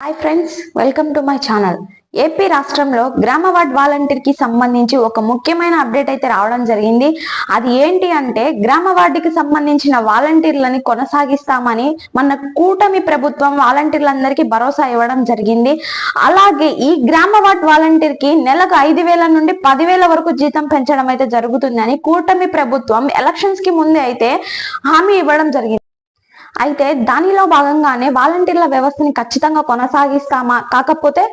Hi friends welcome to my channel AP రాష్ట్రంలో గ్రామ ward వాలంటీర్కి సంబంధించి ఒక ముఖ్యమైన అప్డేట్ అయితే రావడం జరిగింది. అది ఏంటి అంటే గ్రామ వార్డుకి సంబంధించిన వాలంటీర్లని కొనసాగిస్తామని మన కూటమి ప్రభుత్వం వాలంటీర్లందరికీ భరోసా ఇవ్వడం జరిగింది. అలాగే ఈ గ్రామ వార్డ్ వాలంటీర్కి నెలకు ఐదు వేల నుండి పదివేల వరకు జీతం పెంచడం అయితే జరుగుతుందని కూటమి ప్రభుత్వం ఎలక్షన్స్కి ముందే అయితే హామీ ఇవ్వడం జరిగింది. అయితే దానిలో భాగంగానే వాలంటీర్ల వ్యవస్థని ఖచ్చితంగా కొనసాగిస్తామా? కాకపోతే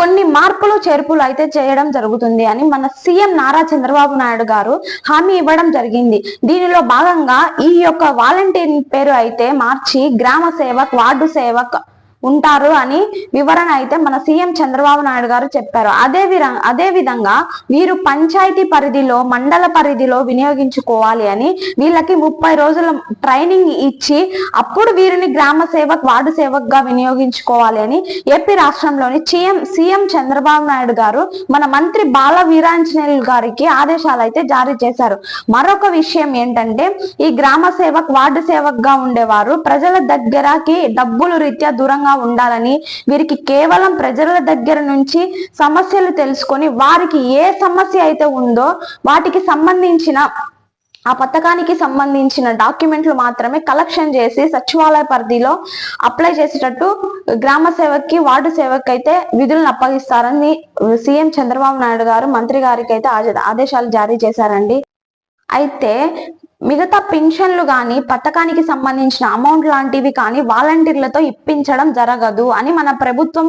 కొన్ని మార్పులు చేర్పులు అయితే చేయడం జరుగుతుంది అని మన సీఎం నారా చంద్రబాబు నాయుడు గారు హామీ ఇవ్వడం జరిగింది. దీనిలో భాగంగా ఈ యొక్క వాలంటీర్ పేరు అయితే మార్చి గ్రామ సేవక్ వార్డు సేవక్ ఉంటారు అని వివరణ అయితే మన సీఎం చంద్రబాబు నాయుడు గారు చెప్పారు. అదే విధంగా అదే విధంగా వీరు పంచాయతీ పరిధిలో మండల పరిధిలో వినియోగించుకోవాలి అని వీళ్ళకి ముప్పై రోజుల ట్రైనింగ్ ఇచ్చి అప్పుడు వీరిని గ్రామ సేవక్ వార్డు సేవక్గా వినియోగించుకోవాలి అని ఏపీ రాష్ట్రంలోని సీఎం సీఎం చంద్రబాబు నాయుడు గారు మన మంత్రి బాల వీరాంజనేయులు గారికి ఆదేశాలు అయితే జారీ చేశారు. మరొక విషయం ఏంటంటే ఈ గ్రామ సేవక్ వార్డు సేవక్గా ఉండేవారు ప్రజల దగ్గరకి డబ్బులు రీత్యా దూరంగా ఉండాలని వీరికి కేవలం ప్రజల దగ్గర నుంచి సమస్యలు తెలుసుకొని వారికి ఏ సమస్య అయితే ఉందో వాటికి సంబంధించిన ఆ పథకానికి సంబంధించిన డాక్యుమెంట్లు మాత్రమే కలెక్షన్ చేసి సచివాలయ పరిధిలో అప్లై చేసేటట్టు గ్రామ సేవక్కి వార్డు సేవక్ అయితే విధులను అప్పగిస్తారని సీఎం చంద్రబాబు నాయుడు గారు మంత్రి గారికి అయితే ఆదేశాలు జారీ చేశారండి. అయితే మిగతా పెన్షన్లు కానీ పథకానికి సంబంధించిన అమౌంట్ లాంటివి కానీ వాలంటీర్లతో ఇప్పించడం జరగదు అని మన ప్రభుత్వం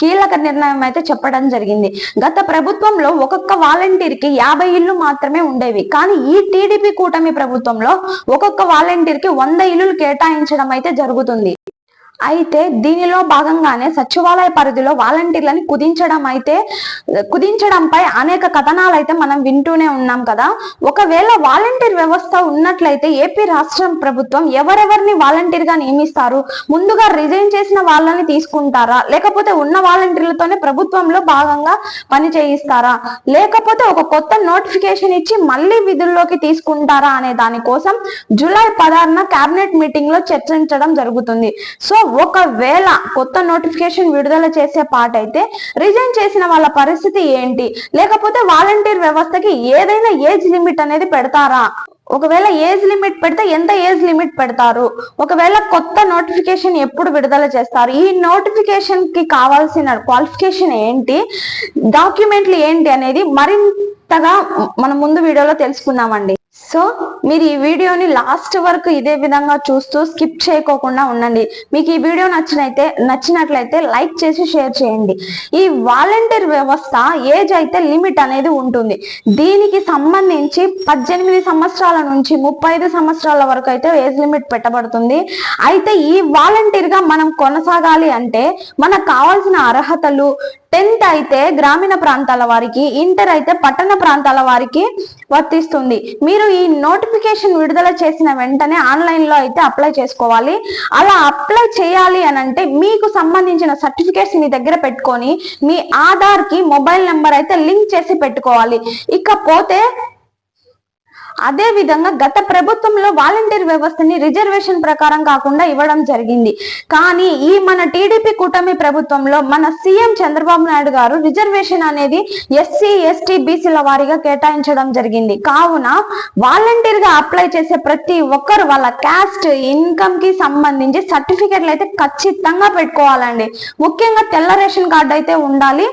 కీలక నిర్ణయం అయితే చెప్పడం జరిగింది. గత ప్రభుత్వంలో ఒక్కొక్క వాలంటీర్కి యాభై ఇల్లు మాత్రమే ఉండేవి. కానీ ఈ టీడీపీ కూటమి ప్రభుత్వంలో ఒక్కొక్క వాలంటీర్కి వంద ఇల్లులు కేటాయించడం అయితే జరుగుతుంది. అయితే దీనిలో భాగంగానే సచివాలయ పరిధిలో వాలంటీర్లని కుదించడం అయితే కుదించడంపై అనేక కథనాలు అయితే మనం వింటూనే ఉన్నాం కదా. ఒకవేళ వాలంటీర్ వ్యవస్థ ఉన్నట్లయితే ఏపీ రాష్ట్ర ప్రభుత్వం ఎవరెవరిని వాలంటీర్గా నియమిస్తారు? ముందుగా రిజైన్ చేసిన వాళ్ళని తీసుకుంటారా? లేకపోతే ఉన్న వాలంటీర్లతోనే ప్రభుత్వంలో భాగంగా పని చేయిస్తారా? లేకపోతే ఒక కొత్త నోటిఫికేషన్ ఇచ్చి మళ్ళీ విధుల్లోకి తీసుకుంటారా అనే దానికోసం జూలై పదహారున కేబినెట్ మీటింగ్లో చర్చించడం జరుగుతుంది. సో ఒకవేళ కొత్త నోటిఫికేషన్ విడుదల చేసే పాట అయితే రిజైన్ చేసిన వాళ్ళ పరిస్థితి ఏంటి? లేకపోతే వాలంటీర్ వ్యవస్థకి ఏదైనా ఏజ్ లిమిట్ అనేది పెడతారా? ఒకవేళ ఏజ్ లిమిట్ పెడితే ఎంత ఏజ్ లిమిట్ పెడతారు? ఒకవేళ కొత్త నోటిఫికేషన్ ఎప్పుడు విడుదల చేస్తారు? ఈ నోటిఫికేషన్కి కావాల్సిన క్వాలిఫికేషన్ ఏంటి? డాక్యుమెంట్లు ఏంటి అనేది మరింతగా మన ముందు వీడియోలో తెలుసుకుందామండి. సో మీరు ఈ వీడియోని లాస్ట్ వరకు ఇదే విధంగా చూస్తూ స్కిప్ చేయకోకుండా ఉండండి. మీకు ఈ వీడియో నచ్చినైతే నచ్చినట్లయితే లైక్ చేసి షేర్ చేయండి. ఈ వాలంటీర్ వ్యవస్థ ఏజ్ అయితే లిమిట్ అనేది ఉంటుంది. దీనికి సంబంధించి పద్దెనిమిది సంవత్సరాల నుంచి ముప్పై ఐదు సంవత్సరాల వరకు అయితే ఏజ్ లిమిట్ పెట్టబడుతుంది. అయితే ఈ వాలంటీర్గా మనం కొనసాగాలి అంటే మనకు కావాల్సిన అర్హతలు టెన్త్ అయితే గ్రామీణ ప్రాంతాల వారికి ఇంటర్ అయితే పట్టణ ప్రాంతాల వారికి వర్తిస్తుంది. మీరు ఈ నోటిఫికేషన్ విడుదల చేసిన వెంటనే ఆన్లైన్లో అయితే అప్లై చేసుకోవాలి. అలా అప్లై చేయాలి అని అంటే మీకు సంబంధించిన సర్టిఫికేట్స్ మీ దగ్గర పెట్టుకొని మీ ఆధార్కి మొబైల్ నెంబర్ అయితే లింక్ చేసి పెట్టుకోవాలి. ఇకపోతే అదే విధంగా గత ప్రభుత్వంలో వాలంటీర్ వ్యవస్థని రిజర్వేషన్ ప్రకారం కాకుండా ఇవ్వడం జరిగింది. కానీ ఈ మన టీడీపీ కూటమి ప్రభుత్వంలో మన సీఎం చంద్రబాబు నాయుడు గారు రిజర్వేషన్ అనేది ఎస్సీ ఎస్టీ బీసీల వారీగా కేటాయించడం జరిగింది. కావున వాలంటీర్గా అప్లై చేసే ప్రతి ఒక్కరు వాళ్ళ క్యాస్ట్ ఇన్కమ్కి సంబంధించి సర్టిఫికెట్లు అయితే ఖచ్చితంగా పెట్టుకోవాలండి. ముఖ్యంగా తెల్ల రేషన్ కార్డు అయితే ఉండాలి.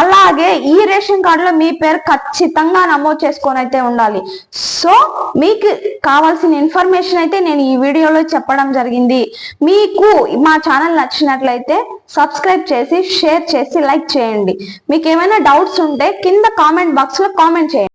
అలాగే ఈ రేషన్ కార్డులో మీ పేరు ఖచ్చితంగా నమోదు చేసుకొని అయితే ఉండాలి. సో మీకు కావాల్సిన ఇన్ఫర్మేషన్ అయితే నేను ఈ వీడియోలో చెప్పడం జరిగింది. మీకు మా ఛానల్ నచ్చినట్లయితే సబ్స్క్రైబ్ చేసి షేర్ చేసి లైక్ చేయండి. మీకు ఏమైనా డౌట్స్ ఉంటే కింద కామెంట్ బాక్స్లో కామెంట్ చేయండి.